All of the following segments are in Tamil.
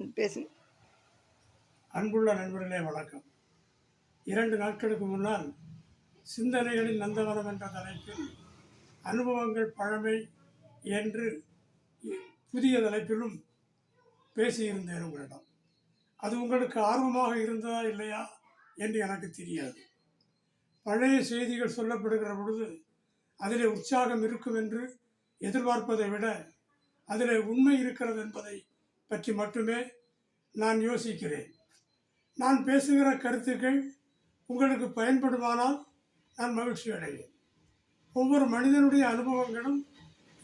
பேசு. அன்புள்ள நண்பர்களே வணக்கம். இரண்டு நாட்களுக்கு முன்னால் சிந்தனைகளின் நந்தவனம் என்ற தலைப்பில் அனுபவங்கள் பழமை என்று புதிய தலைப்பிலும் பேசியிருந்தேன் உங்களிடம். அது உங்களுக்கு ஆர்வமாக இருந்ததா இல்லையா என்று எனக்கு தெரியாது. பழைய செய்திகள் சொல்லப்படுகிற பொழுது அதிலே உற்சாகம் இருக்கும் என்று எதிர்பார்ப்பதை விட அதில் உண்மை இருக்கிறது என்பதை பற்றி மட்டுமே நான் யோசிக்கிறேன். நான் பேசுகிற கருத்துக்கள் உங்களுக்கு பயன்படுமானால் நான் மகிழ்ச்சி அடைவேன். ஒவ்வொரு மனிதனுடைய அனுபவங்களும்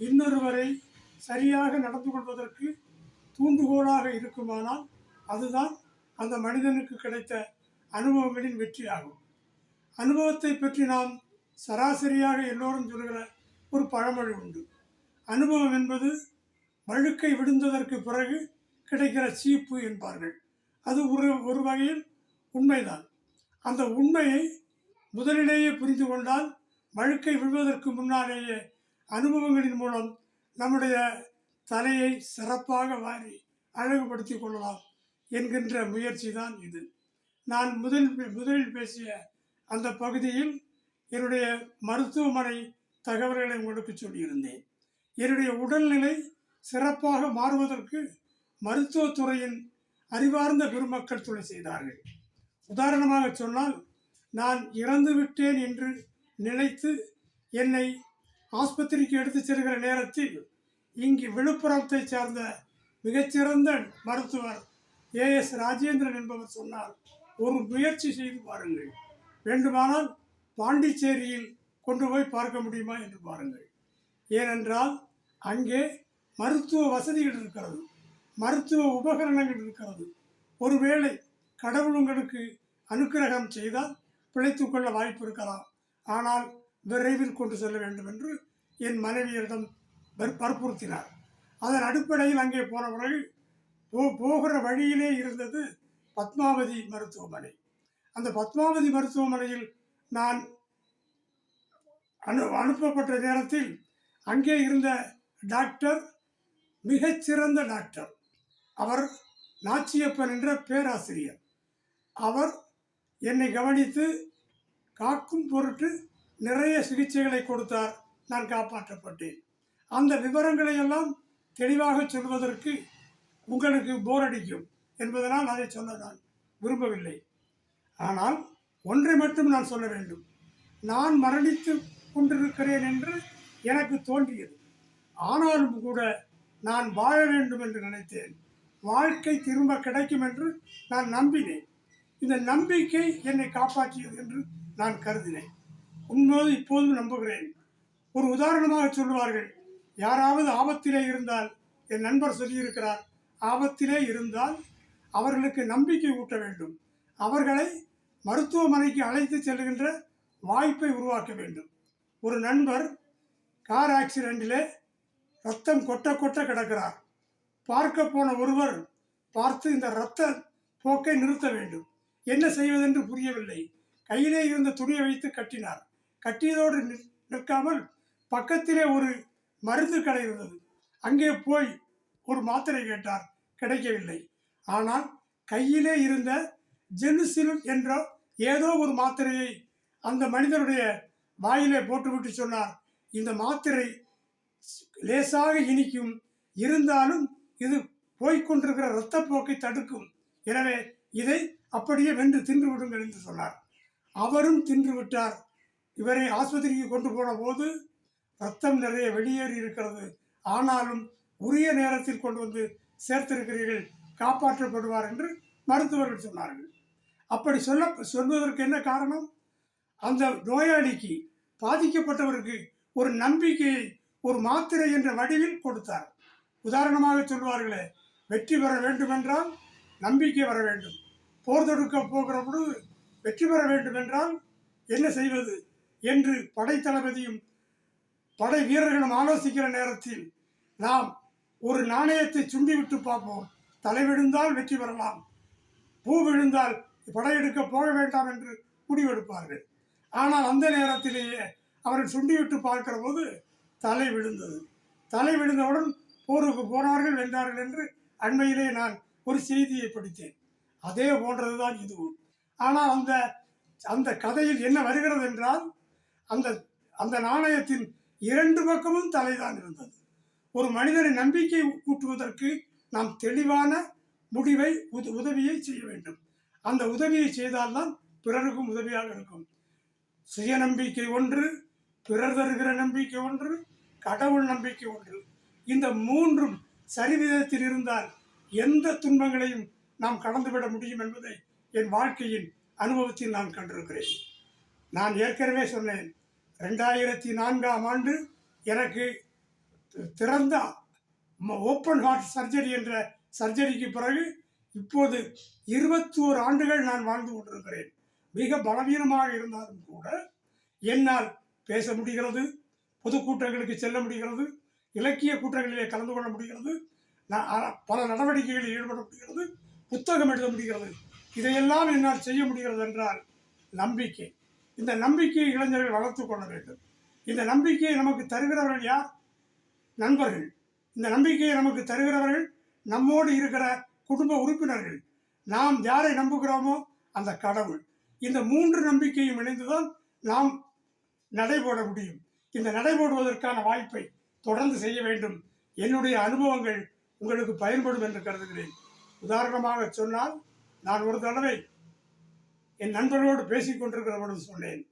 இன்னொருவரை சரியாக நடந்து கொள்வதற்கு தூண்டுகோலாக இருக்குமானால் அதுதான் அந்த மனிதனுக்கு கிடைத்த அனுபவங்களின் வெற்றியாகும். அனுபவத்தை பற்றி நாம் சராசரியாக எல்லோரும் சொல்கிற ஒரு பழமொழி உண்டு. அனுபவம் என்பது வழுக்கை விடுந்ததற்கு பிறகு கிடைக்கிற சீப்பு என்பார்கள். அது ஒரு ஒரு வகையில் உண்மைதான். அந்த உண்மையை முதலிலேயே புரிந்து கொண்டால் வழுக்கை விழுவதற்கு முன்னாலேயே அனுபவங்களின் மூலம் நம்முடைய தலையை சிறப்பாக வாரி அழகுபடுத்தி கொள்ளலாம் என்கின்ற முயற்சி தான் இது. நான் முதல் முதலில் பேசிய அந்த பகுதியில் என்னுடைய மருத்துவமனை தகவல்களை உங்களுக்கு சொல்லியிருந்தேன். என்னுடைய உடல்நிலை சிறப்பாக மாறுவதற்கு மருத்துவத்துறையின் அறிவார்ந்த பெருமக்கள் துணை செய்தார்கள். உதாரணமாக சொன்னால் நான் இறந்து விட்டேன் என்று நினைத்து என்னை ஆஸ்பத்திரிக்கு எடுத்துச் செல்கிற நேரத்தில் இங்கு விழுப்புரத்தை சார்ந்த மிகச்சிறந்த மருத்துவர் ஏஎஸ் ராஜேந்திரன் என்பவர் சொன்னார் ஒரு முயற்சி செய்து பாருங்கள். வேண்டுமானால் பாண்டிச்சேரியில் கொண்டு போய் பார்க்க முடியுமா? என்று பாருங்கள். ஏனென்றால் அங்கே மருத்துவ வசதிகள் இருக்கிறது. மருத்துவ உபகரணங்கள் இருக்கிறது. ஒருவேளை கடவுள் உங்களுக்கு அனுக்கிரகம் செய்தால் பிழைத்து கொள்ள வாய்ப்பு இருக்கலாம். ஆனால் விரைவில் கொண்டு செல்ல வேண்டும் என்று என் மனைவியரிடம் வற்புறுத்தினார். அதன் அடிப்படையில் அங்கே போன பிறகு போ போகிற வழியிலே இருந்தது பத்மாவதி மருத்துவமனை. அந்த பத்மாவதி மருத்துவமனையில் நான் அனு அனுப்பப்பட்ட நேரத்தில் அங்கே இருந்த டாக்டர் மிகச்சிறந்த டாக்டர். அவர் நாச்சியப்பன் என்ற பேராசிரியர். அவர் என்னை கவனித்து காக்கும் பொருட்டு நிறைய சிகிச்சைகளை கொடுத்தார். நான் காப்பாற்றப்பட்டேன். அந்த விவரங்களை எல்லாம் தெளிவாக சொல்வதற்கு உங்களுக்கு போர் அடிக்கும் என்பதனால் அதை சொல்ல நான் விரும்பவில்லை. ஆனால் ஒன்றை மட்டும் நான் சொல்ல வேண்டும். நான் மரணித்து கொண்டிருக்கிறேன் என்று எனக்கு தோன்றியது. ஆனாலும் கூட நான் வாழ வேண்டும் என்று நினைத்தேன். வாழ்க்கை திரும்ப கிடைக்கும் என்று நான் நம்பினேன். இந்த நம்பிக்கை என்னை காப்பாற்றியது என்று நான் கருதினேன். உண்மையோடு இப்போதும் நம்புகிறேன். ஒரு உதாரணமாக சொல்லுவார்கள் யாராவது ஆபத்திலே இருந்தால் என் நண்பர் சொல்லியிருக்கிறார் ஆபத்திலே இருந்தால் அவர்களுக்கு நம்பிக்கை ஊட்ட வேண்டும். அவர்களை மருத்துவமனைக்கு அழைத்து செல்கின்ற வாய்ப்பை உருவாக்க வேண்டும். ஒரு நண்பர் கார் ஆக்சிடென்ட்டிலே ரத்தம் கொட்ட கொட்ட கிடக்கிறார். பார்க்க போன ஒருவர் பார்த்து இந்த இரத்த போக்கை நிறுத்த வேண்டும். என்ன செய்வதென்று புரியவில்லை. கையிலே இருந்த துணியை வைத்து கட்டினார். கட்டியதோடு நிற்- நிற்காமல் பக்கத்திலே ஒரு மருந்து கடை இருந்தது. அங்கே போய் ஒரு மாத்திரை கேட்டார். கிடைக்கவில்லை. ஆனால் கையிலே இருந்த ஜெனுசிலு என்ற ஏதோ ஒரு மாத்திரையை அந்த மனிதனுடைய வாயிலே போட்டுவிட்டு சொன்னார். இந்த மாத்திரை லேசாக இனிக்கும். இருந்தாலும் இது போய்கொண்டிருக்கிற இரத்தப்போக்கை தடுக்கும். எனவே இதை அப்படியே வென்று தின்று விடுங்கள் என்று சொன்னார். அவரும் தின்று விட்டார் இவரை ஆஸ்பத்திரிக்கு கொண்டு போன போது ரத்தம் நிறைய வெளியேறி இருக்கிறது. ஆனாலும் உரிய நேரத்தில் கொண்டு வந்து சேர்த்திருக்கிறீர்கள் காப்பாற்றப்படுவார் என்று மருத்துவர்கள் சொன்னார்கள். அப்படி சொல்ல சொல்வதற்கு என்ன காரணம்? அந்த நோயாளிக்கு பாதிக்கப்பட்டவருக்கு ஒரு நம்பிக்கையை ஒரு மாத்திரை என்ற வடிவில் கொடுத்தார். உதாரணமாக சொல்வார்களே வெற்றி பெற வேண்டுமென்றால் நம்பிக்கை வர வேண்டும். போர் தொடுக்க போகிற பொழுது வெற்றி பெற வேண்டும் என்றால் என்ன செய்வது என்று படைத்தளபதியும் படை வீரர்களும் ஆலோசிக்கிற நேரத்தில் நாம் ஒரு நாணயத்தை சுண்டிவிட்டு பார்ப்போம். தலை விழுந்தால் வெற்றி பெறலாம் பூ விழுந்தால் படையெடுக்க போக வேண்டாம் என்று முடிவெடுப்பார்கள். ஆனால் அந்த நேரத்திலேயே அவர்கள் சுண்டிவிட்டு பார்க்கிற போது தலை விழுந்தது. தலை விழுந்தவுடன் போருக்கு போனார்கள் வென்றார்கள் என்று அண்மையிலே நான் ஒரு செய்தியை படித்தேன். அதே போன்றதுதான் இதுவும். ஆனால் அந்த அந்த கதையில் என்ன வருகிறது என்றால் அந்த அந்த நாணயத்தின் இரண்டு பக்கமும் தலைதான் இருந்தது. ஒரு மனிதனை நம்பிக்கை கூட்டுவதற்கு நாம் தெளிவான முடிவை உத உதவியை செய்ய வேண்டும். அந்த உதவியை செய்தால்தான் பிறருக்கும் உதவியாக இருக்கும். சுயநம்பிக்கை ஒன்று பிறர் தருகிற நம்பிக்கை ஒன்று கடவுள் நம்பிக்கை ஒன்று இந்த மூன்றும் சரிவிதத்தில் இருந்தால் எந்த துன்பங்களையும் நாம் கடந்துவிட முடியும் என்பதை என் வாழ்க்கையின் அனுபவத்தில் நான் கண்டிருக்கிறேன். நான் ஏற்கனவே சொன்னேன் ரெண்டாயிரத்தி நான்காம் ஆண்டு எனக்கு திறந்த ஓப்பன் ஹார்ட் சர்ஜரி என்ற சர்ஜரிக்கு பிறகு இப்போது இருபத்தோரு ஆண்டுகள் நான் வாழ்ந்து கொண்டிருக்கிறேன். மிக பலவீனமாக இருந்தாலும் கூட என்னால் பேச முடிகிறது பொதுக்கூட்டங்களுக்கு செல்ல முடிகிறது இலக்கிய கூட்டங்களிலே கலந்து கொள்ள முடிகிறது பல நடவடிக்கைகளில் ஈடுபட முடிகிறது புத்தகம் எழுத முடிகிறது. இதையெல்லாம் என்னால் செய்ய முடிகிறது என்றால் நம்பிக்கை. இந்த நம்பிக்கையை இளைஞர்கள் வளர்த்து கொள்ள வேண்டும். இந்த நம்பிக்கையை நமக்கு தருகிறவர்கள் யார்? நண்பர்கள். இந்த நம்பிக்கையை நமக்கு தருகிறவர்கள் நம்மோடு இருக்கிற குடும்ப உறுப்பினர்கள். நாம் யாரை நம்புகிறோமோ அந்த கடவுள். இந்த மூன்று நம்பிக்கையும் இணைந்துதான் நாம் நடைபோட முடியும். இந்த நடைபோடுவதற்கான வாய்ப்பை தொடர்ந்து செய்ய வேண்டும். என்னுடைய அனுபவங்கள் உங்களுக்கு பயன்படும் என்று கருதுகிறேன். உதாரணமாக சொன்னால் நான் ஒரு தடவை என் நண்பர்களோடு பேசிக் கொண்டிருக்கிற சொன்னேன்.